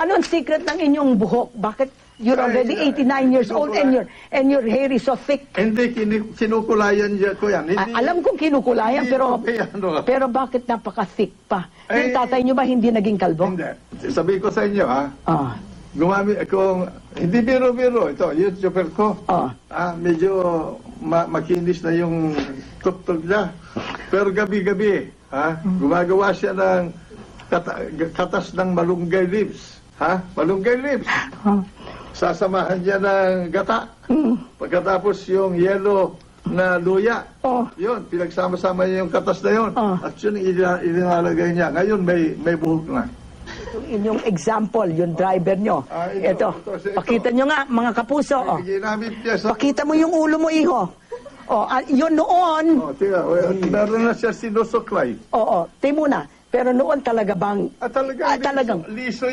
Anong secret ng inyong buhok? Bakit you're already 89 years old and your and your hair is so thick? Hindi, kini- sinukulayan niya ko yan. Hindi, Ah, alam kong kinukulayan, hindi pero ano. pero bakit napaka-thick pa? Yung Eh, tatay niyo ba hindi naging kalbo? Hindi. Sabi ko sa inyo, ha? Ah, Gumamit kung hindi biro-biro, ito, YouTuber ko. ah. Ah, medyo ma- makinis na yung tuktok niya. Pero gabi-gabi, ha? Gumagawa siya ng kata- katas ng malunggay leaves. Ha? Malunggay leaves. ah. Sasamahan niya ng gata. Pagkatapos yung yellow na luya. Oh. Yun, pinagsama-sama niya yung katas na yun. Ah. At yun, ina- ininalagay niya. Ngayon, may, may buhok na. Yung inyong example, yung driver nyo. Ah, ito, ito, ito, ito. pakita nyo nga, mga kapuso. Oh. Ginamit niya sa... Pakita mo yung ulo mo, iho. Oh, ah, yun noon. Oh, tiga, well, meron na siya sinusuklay. Oo, oh, muna. Pero noon talaga bang At talagang, Ah, talagang. liso, liso